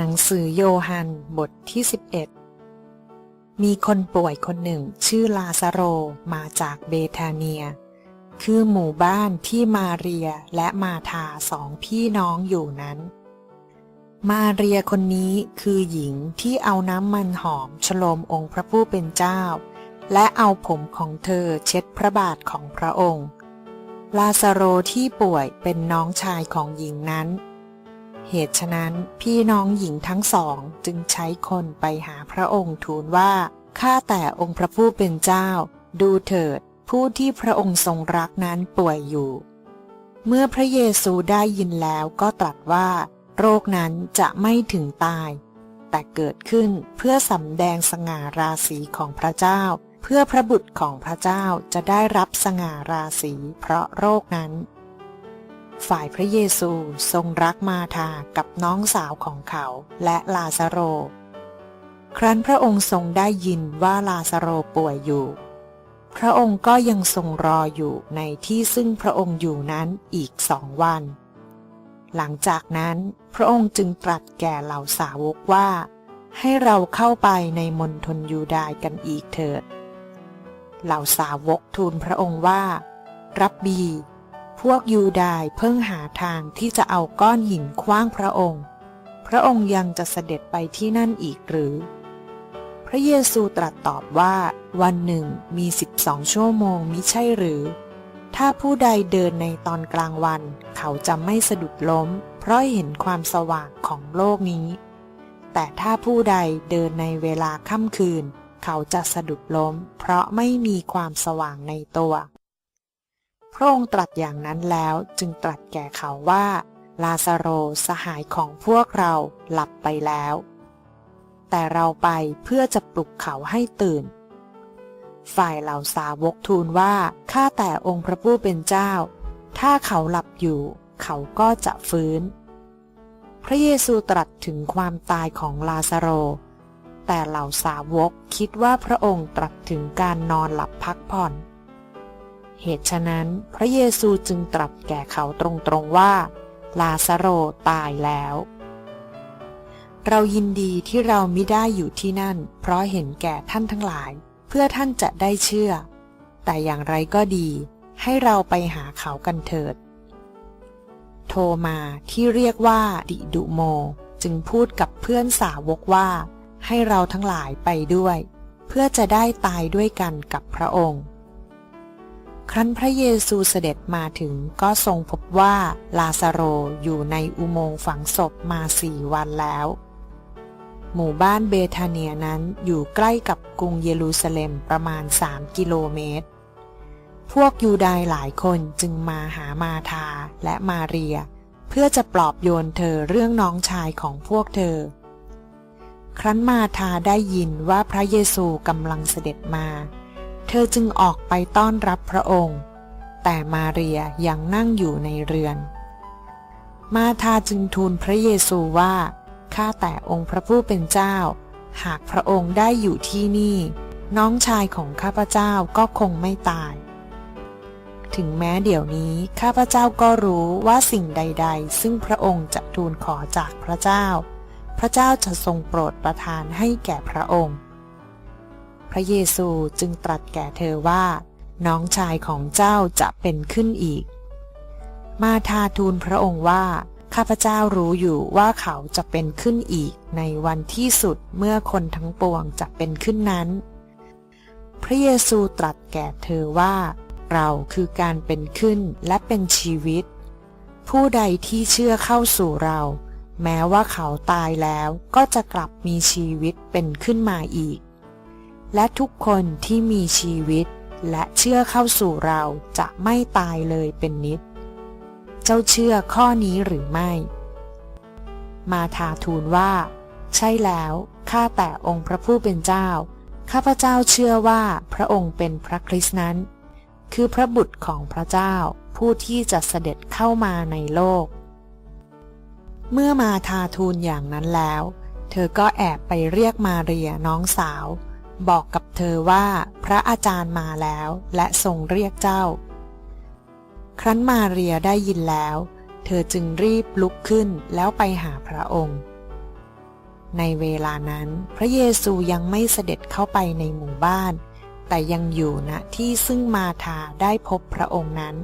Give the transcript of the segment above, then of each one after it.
หนังสือโยฮันบทที่ 11 มีคนป่วยคนหนึ่งชื่อลาซาโรมาจากเบธาเนีย คือหมู่บ้านที่มาเรียและมาธาสองพี่น้องอยู่นั้น มาเรียคนนี้คือหญิงที่เอาน้ำมันหอมฉโลมองค์พระผู้เป็นเจ้า และเอาผมของเธอเช็ดพระบาทของพระองค์ ลาซาโรที่ป่วยเป็นน้องชายของหญิงนั้น เหตุฉะนั้นพี่น้องหญิงทั้งสองจึงใช้คนไปหาพระองค์ทูลว่า ข้าแต่องค์พระผู้เป็นเจ้า ดูเถิด ผู้ที่พระองค์ทรงรักนั้นป่วยอยู่ เมื่อพระเยซูได้ยินแล้วก็ตรัสว่า โรคนั้นจะไม่ถึงตาย แต่เกิดขึ้นเพื่อสำแดงสง่าราศีของพระเจ้า เพื่อพระบุตรของพระเจ้าจะได้รับสง่าราศีเพราะโรคนั้น ฝ่ายพระเยซูทรงรักมาธากับน้องสาวของเขาและลาซาโร ครั้นพระองค์ทรงได้ยินว่าลาซาโรป่วยอยู่ พระองค์ก็ยังทรงรออยู่ในที่ซึ่งพระองค์อยู่นั้นอีกสองวัน หลังจากนั้นพระองค์จึงตรัสแก่เหล่าสาวกว่า ให้เราเข้าไปในมณฑลยูดาห์กันอีกเถิด เหล่าสาวกทูลพระองค์ว่า รับบี พวกยูดายเพิ่งหาทางที่จะเอาก้อนหินคว้างพระองค์ พระองค์ยังจะเสด็จไปที่นั่นอีกหรือ พระเยซูตรัสตอบว่าวันหนึ่งมีสิบสองชั่วโมงมิใช่หรือ ถ้าผู้ใดเดินในตอนกลางวัน เขาจะไม่สะดุดล้ม เพราะเห็นความสว่างของโลกนี้ แต่ถ้าผู้ใดเดินในเวลาค่ำคืน เขาจะสะดุดล้ม เพราะไม่มีความสว่างในตัว พระองค์ตรัสอย่างนั้นแล้วจึงตรัสแก่เขาว่า ลาซาโรสหายของพวกเราหลับไปแล้ว แต่เราไปเพื่อจะปลุกเขาให้ตื่น ฝ่ายเหล่าสาวกทูลว่าข้าแต่องค์พระผู้เป็นเจ้า ถ้าเขาหลับอยู่ เขาก็จะฟื้น พระเยซูตรัสถึงความตายของลาซาโร แต่เหล่าสาวกคิดว่าพระองค์ตรัสถึงการนอนหลับพักผ่อน เหตุฉะนั้นพระเยซูจึงตรัสแก่เขาตรงๆว่า ลาซาโรตายแล้ว เรายินดีที่เราไม่ได้อยู่ที่นั่น เพราะเห็นแก่ท่านทั้งหลาย เพื่อท่านจะได้เชื่อ แต่อย่างไรก็ดี ให้เราไปหาเขากันเถิด โทมาที่เรียกว่าดิดุโม จึงพูดกับเพื่อนสาวกว่า ให้เราทั้งหลายไปด้วย เพื่อจะได้ตายด้วยกันกับพระองค์ ครั้นพระเยซูเสด็จมาถึงก็ทรงพบว่าลาซาโรอยู่ในอุโมงค์ฝังศพมาสี่วันแล้ว หมู่บ้านเบธาเนียนั้นอยู่ใกล้กับกรุงเยรูซาเล็มประมาณสามกิโลเมตร พวกยูดายหลายคนจึงมาหามาธาและมาเรีย เพื่อจะปลอบโยนเธอเรื่องน้องชายของพวกเธอ ครั้นมาธาได้ยินว่าพระเยซูกำลังเสด็จมาเเธอจึงออกไปต้อนรับพระองค์ แต่มาเรียยังนั่งอยู่ในเรือน มาธาจึงทูลพระเยซูว่า ข้าแต่องค์พระผู้เป็นเจ้า หากพระองค์ได้อยู่ที่นี่ น้องชายของข้าพเจ้าก็คงไม่ตาย ถึงแม้เดี๋ยวนี้ข้าพเจ้าก็รู้ว่าสิ่งใด ๆ ซึ่งพระองค์จะทูลขอจากพระเจ้า พระเจ้าจะทรงโปรดประทานให้แก่พระองค์ พระเยซูจึงตรัสแก่เธอว่า น้องชายของเจ้าจะเป็นขึ้นอีก มาทาทูลพระองค์ว่า ข้าพเจ้ารู้อยู่ว่าเขาจะเป็นขึ้นอีกในวันที่สุดเมื่อคนทั้งปวงจะเป็นขึ้นนั้น พระเยซูตรัสแก่เธอว่า เราคือการเป็นขึ้นและเป็นชีวิต ผู้ใดที่เชื่อเข้าสู่เราแม้ว่าเขาตายแล้วก็จะกลับมีชีวิตเป็นขึ้นมาอีก และทุกคนที่มีชีวิตและเชื่อเข้าสู่เราจะไม่ตายเลยเป็นนิด เจ้าเชื่อข้อนี้หรือไม่ มาทาทูลว่า ใช่แล้ว ข้าแต่องค์พระผู้เป็นเจ้า ข้าพเจ้าเชื่อว่าพระองค์เป็นพระคริสต์นั้น คือพระบุตรของพระเจ้าผู้ที่จะเสด็จเข้ามาในโลก เมื่อมาทาทูลอย่างนั้นแล้ว เธอก็แอบไปเรียกมาเรียน้องสาว บอกกับเธอว่าพระอาจารย์มาแล้วและทรงเรียกเจ้า ครั้นมาเรียได้ยินแล้ว เธอจึงรีบลุกขึ้นแล้วไปหาพระองค์ ในเวลานั้นพระเยซูยังไม่เสด็จเข้าไปในหมู่บ้าน แต่ยังอยู่ณที่ซึ่งมาธาได้พบพระองค์นั้น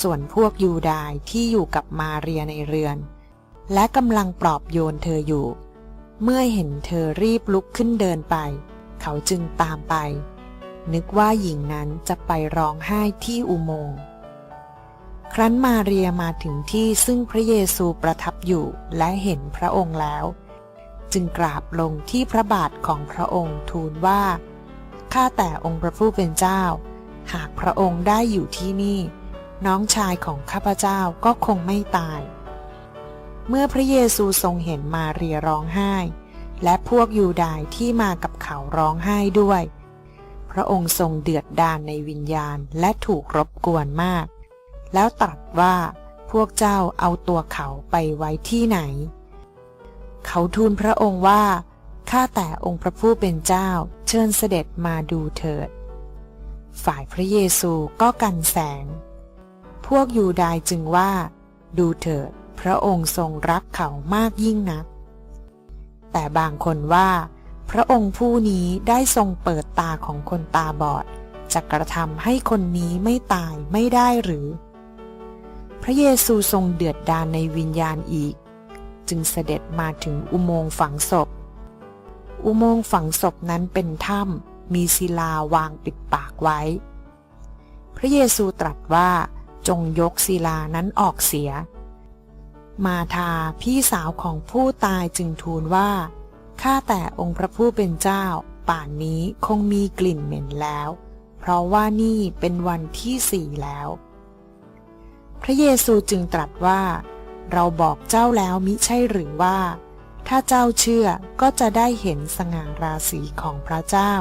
ส่วนพวกยูดายที่อยู่กับมาเรียในเรือน และกำลังปลอบโยนเธออยู่ เมื่อเห็นเธอรีบลุกขึ้นเดินไป เขาจึงตามไป นึกว่าหญิงนั้นจะไปร้องไห้ที่อุโมงค์ครั้นมาเรียมาถึงที่ซึ่งพระเยซูประทับอยู่และเห็นพระองค์แล้ว จึงกราบลงที่พระบาทของพระองค์ทูลว่า ข้าแต่องค์พระผู้เป็นเจ้า หากพระองค์ได้อยู่ที่นี่ น้องชายของข้าพเจ้าก็คงไม่ตาย เมื่อพระเยซูทรงเห็นมาเรียร้องไห้ และพวกยูดายที่มากับเขาร้องไห้ด้วย พระองค์ทรงเดือดดาลในวิญญาณและถูกรบกวนมาก แล้วตรัสว่าพวกเจ้าเอาตัวเขาไปไว้ที่ไหน เขาทูลพระองค์ว่า ข้าแต่องค์พระผู้เป็นเจ้าเชิญเสด็จมาดูเถิด ฝ่ายพระเยซูก็กันแสง พวกยูดายจึงว่า ดูเถิด พระองค์ทรงรักเขามากยิ่งนัก แต่บางคนว่า พระองค์ผู้นี้ได้ทรงเปิดตาของคนตาบอดจะกระทำให้คนนี้ไม่ตายไม่ได้หรือ พระเยซูทรงเดือดดาลในวิญญาณอีก จึงเสด็จมาถึงอุโมงค์ฝังศพ อุโมงค์ฝังศพนั้นเป็นถ้ำมีศิลาวางปิดปากไว้ พระเยซูตรัสว่าจงยกศิลานั้นออกเสีย มาทาพี่สาวของผู้ตายจึงทูลว่า ข้าแต่องค์พระผู้เป็นเจ้า ป่านนี้คงมีกลิ่นเหม็นแล้ว เพราะว่านี่เป็นวันที่สี่แล้ว พระเยซูจึงตรัสว่า เราบอกเจ้าแล้วมิใช่หรือว่า ถ้าเจ้าเชื่อก็จะได้เห็นสง่าราศีของพระเจ้า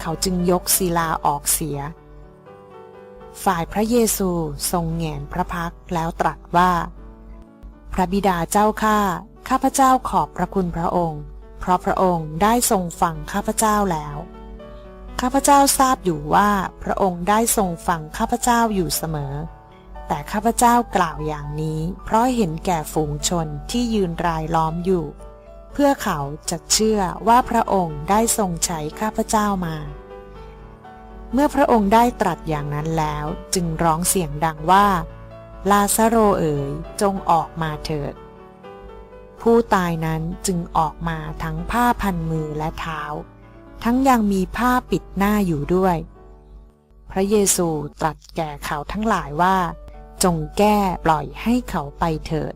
เขาจึงยกศิลาออกเสียฝ่ายพระเยซูทรงแงนพระพักแล้วตรัสว่า พระบิดาเจ้าข้าข้าพเจ้าขอบพระคุณพระองค์ เพราะพระองค์ได้ทรงฟังข้าพเจ้าแล้ว ข้าพเจ้าทราบอยู่ว่าพระองค์ได้ทรงฟังข้าพเจ้าอยู่เสมอ แต่ข้าพเจ้ากล่าวอย่างนี้ เพราะเห็นแก่ฝูงชนที่ยืนรายล้อมอยู่ เพื่อเขาจะเชื่อว่าพระองค์ได้ทรงใช้ข้าพเจ้ามา เมื่อพระองค์ได้ตรัสอย่างนั้นแล้วจึงร้องเสียงดังว่า ลาซาโรเอ๋ยจงออกมาเถิด ผู้ตายนั้นจึงออกมาทั้งผ้าพันมือและเท้า ทั้งยังมีผ้าปิดหน้าอยู่ด้วย พระเยซูตรัสแก่เขาทั้งหลายว่า จงแก้ปล่อยให้เขาไปเถิด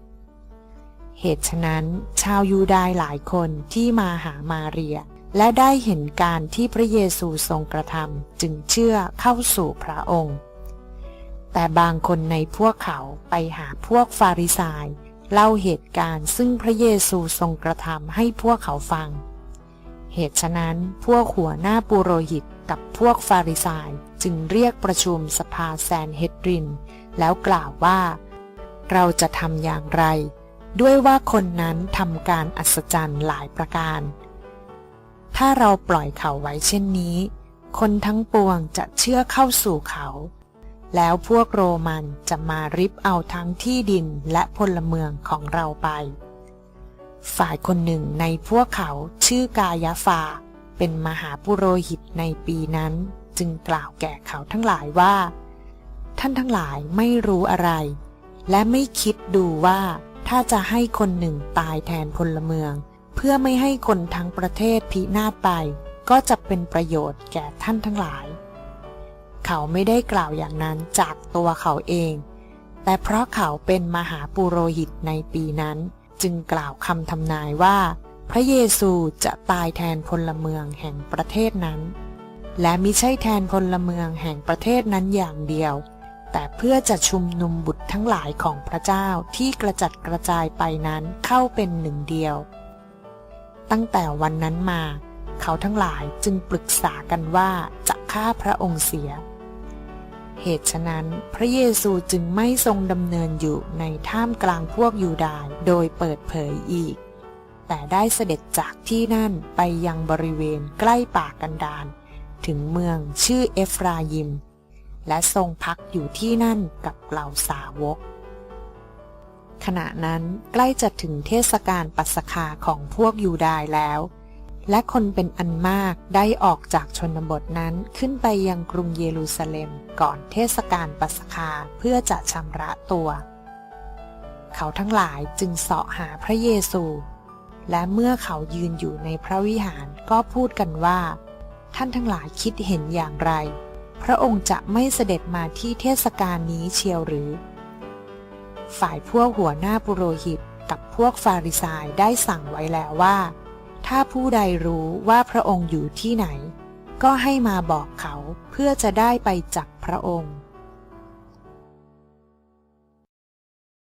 เหตุฉะนั้นชาวยูดายหลายคนที่มาหามาเรีย และได้เห็นการที่พระเยซูทรงกระทำจึงเชื่อเข้าสู่พระองค์ แต่บางคนในพวกเขาไปหาพวกฟาริสายเล่าเหตุการณ์ซึ่งพระเยซูทรงกระทำให้พวกเขาฟัง เหตุฉะนั้นพวกหัวหน้าปุโรหิตกับพวกฟาริสายจึงเรียกประชุมสภาแซนเฮดริน แล้วกล่าวว่า เราจะทำอย่างไร ด้วยว่าคนนั้นทำการอัศจรรย์หลายประการ ถ้าเราปล่อยเขาไว้เช่นนี้ คนทั้งปวงจะเชื่อเข้าสู่เขา แล้วพวกโรมันจะมาริบเอาทั้งที่ดินและพลเมืองของเราไป ฝ่ายคนหนึ่งในพวกเขาชื่อกายาฟา เป็นมหาปุโรหิตในปีนั้น จึงกล่าวแก่เขาทั้งหลายว่า ท่านทั้งหลายไม่รู้อะไร และไม่คิดดูว่าถ้าจะให้คนหนึ่งตายแทนพลเมือง เพื่อไม่ให้คนทั้งประเทศพินาศไป ก็จะเป็นประโยชน์แก่ท่านทั้งหลาย เขาไม่ได้กล่าวอย่างนั้นจากตัวเขาเอง แต่เพราะเขาเป็นมหาปุโรหิตในปีนั้น จึงกล่าวคำทำนายว่า พระเยซูจะตายแทนพลเมืองแห่งประเทศนั้น และมิใช่แทนพลเมืองแห่งประเทศนั้นอย่างเดียว แต่เพื่อจะชุมนุมบุตรทั้งหลายของพระเจ้าที่กระจัดกระจายไปนั้นเข้าเป็นหนึ่งเดียว ตั้งแต่วันนั้นมา เขาทั้งหลายจึงปรึกษากันว่าจะฆ่าพระองค์เสีย เหตุฉะนั้น พระเยซูจึงไม่ทรงดำเนินอยู่ในท่ามกลางพวกยูดาห์โดยเปิดเผยอีก แต่ได้เสด็จจากที่นั่นไปยังบริเวณใกล้ป่ากกันดารถึงเมืองชื่อเอฟรายิม และทรงพักอยู่ที่นั่นกับเหล่าสาวก ขณะนั้นใกล้จะถึงเทศกาลปัสคาของพวกยูดายแล้ว และคนเป็นอันมากได้ออกจากชนบทนั้นขึ้นไปยังกรุงเยรูซาเล็มก่อนเทศกาลปัสคาเพื่อจะชำระตัว เขาทั้งหลายจึงเสาะหาพระเยซู และเมื่อเขายืนอยู่ในพระวิหารก็พูดกันว่า ท่านทั้งหลายคิดเห็นอย่างไร พระองค์จะไม่เสด็จมาที่เทศกาลนี้เชียวหรือ ฝ่ายพวกหัวหน้าปุโรหิตกับพวกฟาริสายได้สั่งไว้แล้วว่า ถ้าผู้ใดรู้ว่าพระองค์อยู่ที่ไหน ก็ให้มาบอกเขาเพื่อจะได้ไปจับพระองค์